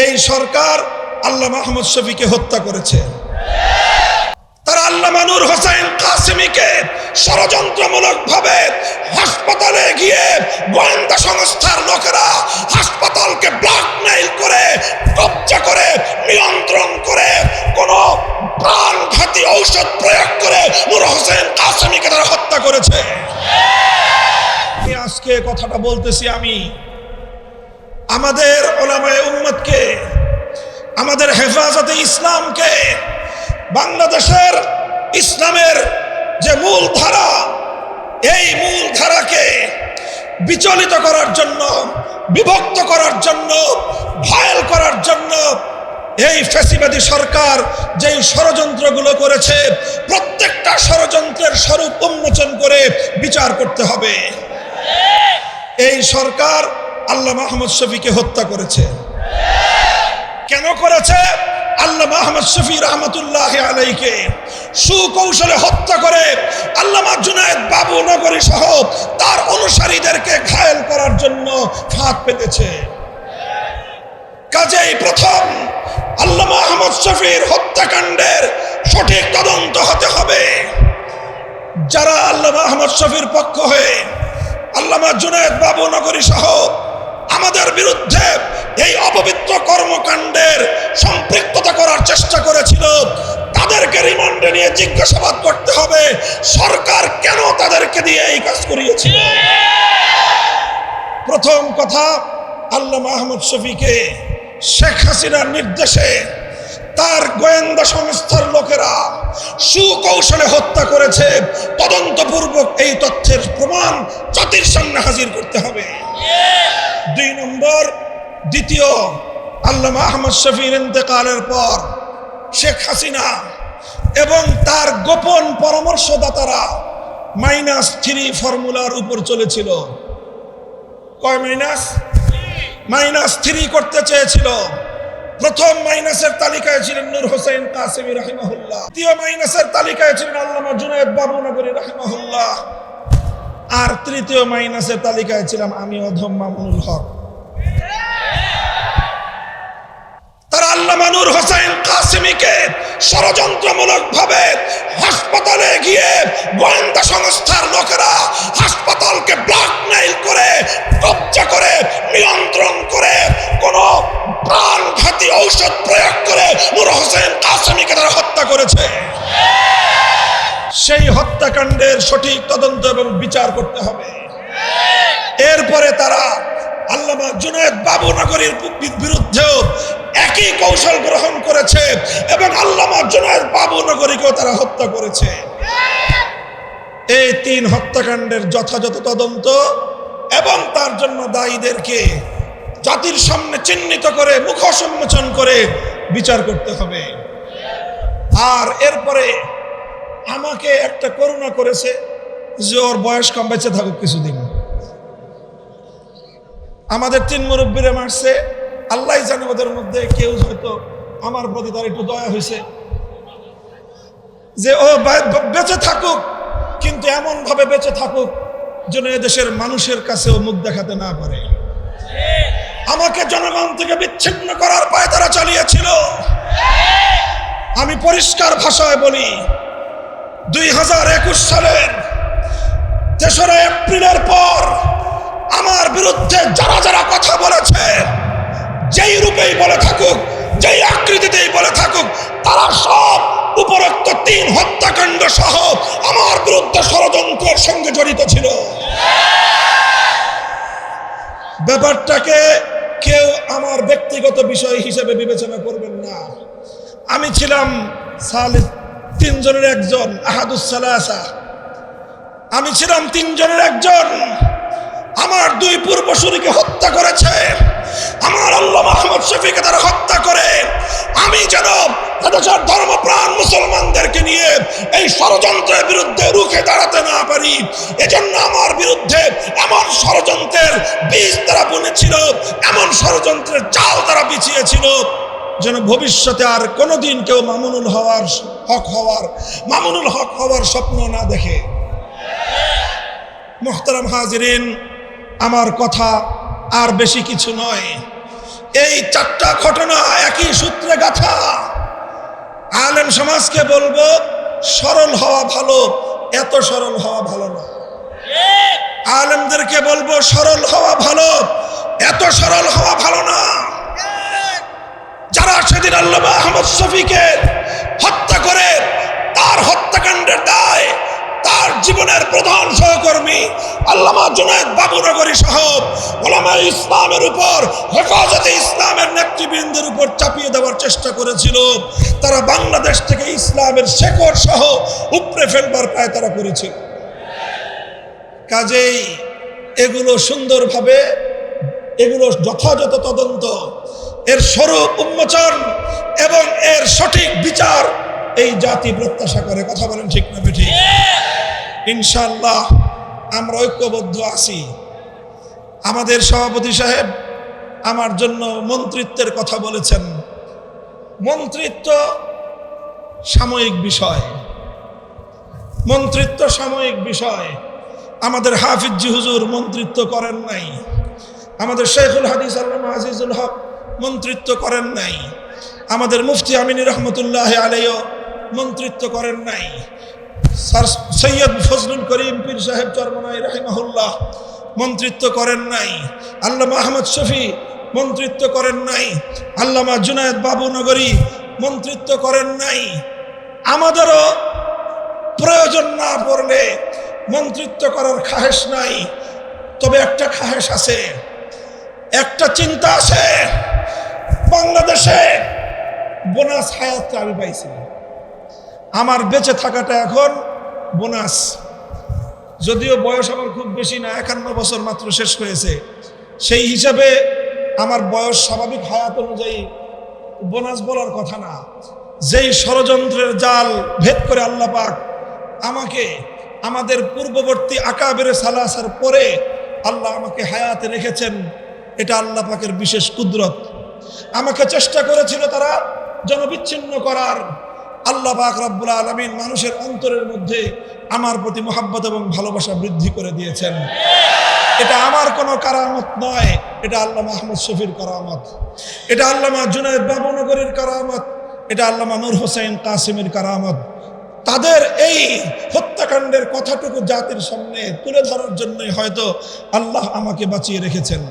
এই সরকার আল্লাহ মাহমুদ শফিকে হত্যা করেছে। তারা আল্লাহ মানুর হোসেন কাসিমিকে ষড়যন্ত্রমূলক ভাবে হাসপাতালে গিয়ে গোয়েন্দা সংস্থার লোকেরা হাসপাতালকে ব্ল্যাকমেইল করে, কবজা করে, নিয়ন্ত্রণ করে, কোন প্রাণঘাতী ঔষধ প্রয়োগ করে নূর হোসেন কাসিমিকে তারা হত্যা করেছে। আজকে কথাটা বলতেছি আমি। আমাদের ওলামায়ে উম্মতকে, আমাদের হেফাজতে ইসলামকে, বাংলাদেশের ইসলামের যে মূল ধারা এই মূল ধারাকে বিচলিত করার জন্য, বিভক্ত করার জন্য, ঘায়েল করার জন্য এই ফ্যাসিবাদী সরকার যেই ষড়যন্ত্রগুলো করেছে, প্রত্যেকটা ষড়যন্ত্রের স্বরূপ উন্মোচন করে বিচার করতে হবে। এই সরকার আল্লাহ মাহমুদ শফিকে হত্যা করেছে। কেন করেছে? আল্লাহ মাহমদ শফি রহমতুল্লাহ আলাইকে সুকৌশলে হত্যা করে আল্লামা জুনায়দ বাবু নগরী সহ তার অনুসারীদেরকে ঘায়েল করার জন্য ফাঁক পেতেছে। কাজেই প্রথম আল্লামা মাহমদ শফির হত্যাকাণ্ডের সঠিক তদন্ত হতে হবে। যারা আল্লাহ মাহমদ শফির পক্ষ হয়ে আল্লামা জুনায়দ বাবু নগরী সহ আমাদের বিরুদ্ধে এই অপবিত্র কর্মকাণ্ডের সম্পৃক্ততা করার চেষ্টা করেছিল। তাদেরকে রিমান্ডে নিয়ে জিজ্ঞাসাবাদ করতে হবে, সরকার কেন তাদেরকে দিয়ে এই কাজ করিয়েছিল? প্রথম কথা আল্লাহ মাহমুদ শফিকে শেখ হাসিনার নির্দেশে তার গোয়েন্দা সংস্থার লোকেরা সুকৌশলে হত্যা করেছে। তদন্তপূর্বক এই তথ্যের প্রমাণ জাতির সামনে হাজির করতে হবে। দুই নম্বর, দ্বিতীয়, আল্লামা আহমদ শফির ইন্তেকালের পর শেখ হাসিনা এবং তার গোপন পরামর্শদাতারা মাইনাস থ্রি ফর্মুলার উপর চলেছিল। কয় মাইনাস? মাইনাস থ্রি করতে চেয়েছিল। প্রথম মাইনাসের তালিকায় ছিলেন নূর হোসেন কাসিমি রাহিমাহুল্লাহ। দ্বিতীয় মাইনাসের তালিকায় ছিলেন আল্লামা জুনায়দ বাবু নগরী রাহিমাহুল্লাহ। আর তৃতীয় মাইনাসের তালিকায় ছিলাম আমি অধম মামুনুল হক। তারা আল্লামা নূর হোসেন কাসিমিকে ষড়যন্ত্রমূলক ভাবে হাসপাতালে গিয়ে গোয়েন্দা সংস্থার লোকেরা হাসপাতালকে ব্ল্যাকমেইল করে, কবজা করে, নিয়ন্ত্রণ করে, কোন প্রাণঘাতী ঔষধ প্রয়োগ করে নূর হোসেন কাসিমিকে তারা হত্যা করেছে। সেই হত্যাকাণ্ডের সঠিক তদন্ত এবং বিচার করতে হবে। এরপরে তারা আল্লামা জুনায়দ বাবু নগরীর বিরুদ্ধেও একই কৌশল গ্রহণ করেছে এবং আল্লামা জুনায়দ বাবু নগরীকেও তারা হত্যা করেছে। এই তিন হত্যাকাণ্ডের যথাযথ তদন্ত এবং তার জন্য দায়ীদেরকে জাতির সামনে চিহ্নিত করে মুখ সম্মোচন করে বিচার করতে হবে। আর এরপরে আমাকে একটা করুণা করেছে যে ওর বয়স কম, বেঁচে থাকুক কিছুদিন। আমাদের তিন মুরব্বীরে মারছে। আল্লাহ জানে ওদের মধ্যে কেউ হয়তো আমার প্রতি তার একটু দয়া হয়েছে। যে ও বেঁচে থাকুক, কিন্তু এমন ভাবে বেঁচে থাকুক যেন এদেশের মানুষের কাছেও মুখ দেখাতে না পারে। আমাকে জনগণ থেকে বিচ্ছিন্ন করার পায় তারা চালিয়েছিল। আমি পরিষ্কার ভাষায় বলি দুই হাজার একুশ সালের তেসরা এপ্রিলের পর আমার বিরুদ্ধে যারা যারা কথা বলেছে, যেই রূপেই বলে থাকুক, যেই আকৃতিতেই বলে থাকুক, তারা সব উপরোক্ত তিন হত্যাকাণ্ড সহ আমার বিরুদ্ধে ষড়যন্ত্রের সঙ্গে জড়িত ছিল। ব্যাপারটাকে কেউ আমার ব্যক্তিগত বিষয় হিসেবে বিবেচনা করবেন না। আমি ছিলাম সালিদ তিনজনের একজন আহাদুসালাসা আমি ছিলাম তিনজনের একজন। আমার দুই পূর্বসূরিকে হত্যা করেছে। আমার আল্লাহ মাহমুদ শফিকে তারা হত্যা করে। আমি যেন এদেশের ধর্মপ্রাণ মুসলমানদেরকে নিয়ে এই ষড়যন্ত্রের বিরুদ্ধে রুখে দাঁড়াতে না পারি। এজন্য আমার বিরুদ্ধে এমন ষড়যন্ত্রের বীজ তারা বুনেছিল, এমন ষড়যন্ত্রের চাল তারা বিছিয়েছিল। যেন ভবিষ্যতে আর কোনোদিন কেউ মামুনুল হওয়ার হক হওয়ার, মামুনুল হক হওয়ার স্বপ্ন না দেখে। মোহতারাম হাজিরিন, আমার কথা আর বেশি কিছু নয়। এই চারটা ঘটনা একই সূত্রে গাথা। আলেম সমাজকে বলব, সরল হওয়া ভালো, এত সরল হওয়া ভালো না। আলেমদেরকে বলব, সরল হওয়া ভালো, এত সরল হওয়া ভালো না। যারা সেদিন আল্লাহ আহমদ শফিকে হত্যা করে তার হত্যাকাণ্ডের দায়, তার জীবনের প্রধান সহকর্মী আল্লামা জুনায়দ বাবুনগরী সহ ওলামা ইসলামের উপর, হেফাজতে ইসলামের নেতৃবৃন্দের উপর চাপিয়ে দেওয়ার চেষ্টা করেছিল। তারা বাংলাদেশ থেকে ইসলামের শেকড় সহ উপড়ে ফেলবার প্রায় তারা করেছিল। কাজেই এগুলো সুন্দরভাবে, এগুলো যথাযথ তদন্ত এর স্বরূপ উন্মোচন এবং এর সঠিক বিচার এই জাতি প্রত্যাশা করে। কথা বলেন ঠিক না বেঠিক? ইনশাল্লাহ আমরা ঐক্যবদ্ধ আছি। আমাদের সভাপতি সাহেব আমার জন্য মন্ত্রিত্বের কথা বলেছেন। মন্ত্রিত্ব সাময়িক বিষয়। মন্ত্রিত্ব সাময়িক বিষয়। আমাদের হাফিজি হুজুর মন্ত্রিত্ব করেন নাই। আমাদের শেখুল হাদিস আল্লামা আজিজুল হক মন্ত্রিত্ব করেন নাই। আমাদের মুফতি আমিনী রহমতুল্লাহ আলাইও মন্ত্রিত্ব করেন নাই। সৈয়দ ফজলুল করিম পীর সাহেব চরমনাই রাহিমাহুল্লাহ মন্ত্রিত্ব করেন নাই। আল্লামা আহমদ শফি মন্ত্রিত্ব করেন নাই। আল্লামা জুনায়দ বাবু নগরী মন্ত্রিত্ব করেন নাই। আমাদেরও প্রয়োজন না পড়লে মন্ত্রিত্ব করার খাহেস নাই। তবে একটা খাহেস আছে। একটা চিন্তা আছে। বাংলাদেশে বোনাস হায়াতটা আমি পাইছি আমার বেঁচে থাকাটা এখন বোনাস। যদিও বয়স আমার খুব বেশি না, একান্ন বছর মাত্র শেষ হয়েছে। সেই হিসাবে আমার বয়স স্বাভাবিক হায়াত অনুযায়ী বোনাস বলার কথা না। যেই ষড়যন্ত্রের জাল ভেদ করে আল্লাহ পাক আমাকে, আমাদের পূর্ববর্তী আকাবের সালাসার পরে আল্লাহ আমাকে হায়াতে রেখেছেন, এটা আল্লাহ পাকের বিশেষ কুদরত। আমাকে চেষ্টা করেছিল তারা জনবিচ্ছিন্ন করার। আল্লাহ পাক রব্বুল আলমিন মানুষের অন্তরের মধ্যে আমার প্রতি মোহাব্বত এবং ভালোবাসা বৃদ্ধি করে দিয়েছেন। এটা আমার কোনো কারামত নয়, এটা আল্লাহ মাহমুদ শফির কারামত। এটা আল্লামা জুনায়দ বাবুনগরের কারামত, এটা আল্লামা নূর হোসেন কাসিমের কারামত। তাদের এই হত্যাকাণ্ডের কথাটুকু জাতির সামনে তুলে ধরার জন্যই হয়তো আল্লাহ আমাকে বাঁচিয়ে রেখেছেন।